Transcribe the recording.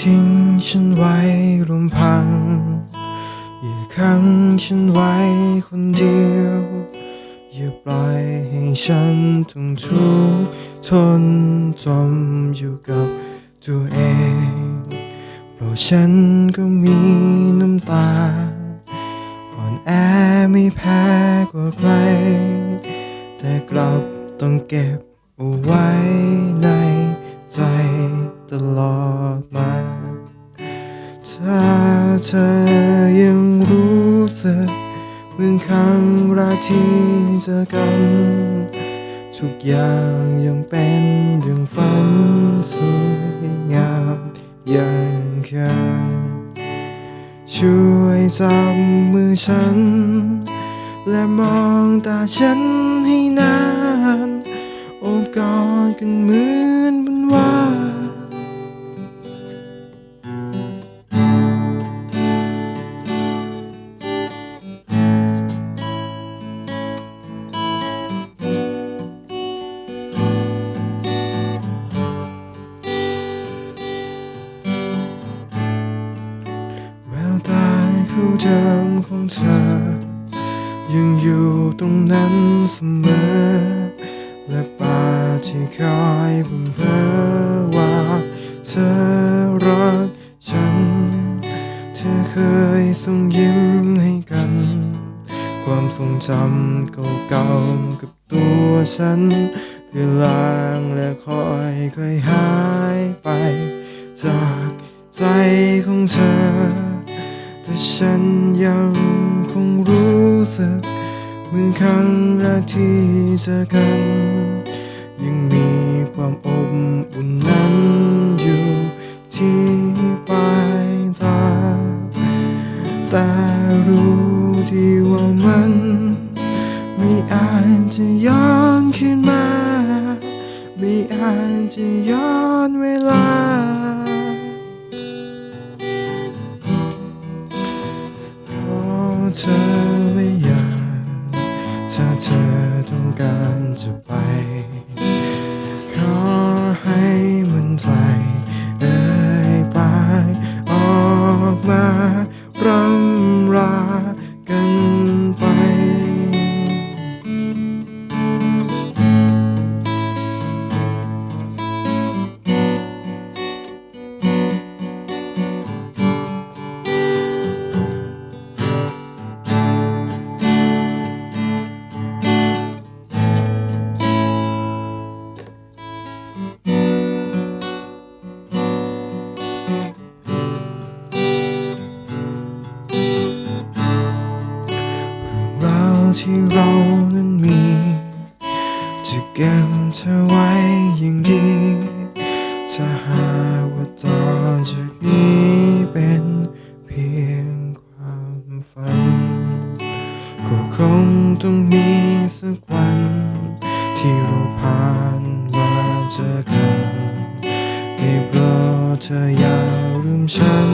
ทิ้งฉันไว้ลำพัง อย่าขังฉันไว้คนเดียว อย่าปล่อยให้ฉันต้องทุกข์ทนจมอยู่กับตัวเอง เพราะฉันก็มีน้ำตา อ่อนแอไม่แพ้กว่าใคร แต่กลับต้องเก็บเอาไว้ในใจ ตลอดมา ถ้าเธอยังรู้สึกเหมือนครั้งแรกที่เจอกัน ทุกอย่างยังเป็นอย่างฝันสวยงามอย่างเคยช่วยจับมือฉัน และมองตาฉันให้นานโอบกอดกันเหมือนวัน คู่เดิมของเธอ ยังอยู่ตรงนั้นเสมอ และปาที่คอยบ่มเพอว่าเธอรักฉัน เธอเคยส่งยิ้มให้กัน ความทรงจำเก่าๆกับตัวฉันคือลางและคอยค่อยหายไป จากใจของเธอ แต่ฉันยังคงรู้สึกเหมือนครั้งแรกที่เจอกัน ยังมีความอบอุ่นนั้นอยู่ที่ปลายตา แต่รู้ดีว่ามันไม่อาจจะย้อนขึ้นมา ไม่อาจจะย้อนเวลา เธอไม่อยาก ถ้าเธอต้องการจะไป เราที่เรานั้นมี จะเก็บเธอไว้อย่างดีถ้าหากว่าต่อจากนี้เป็นเพียงความฝัน ก็คงต้องมีสักวัน ที่เราผ่านมาเจอกันได้โปรดเธออย่า ฉัน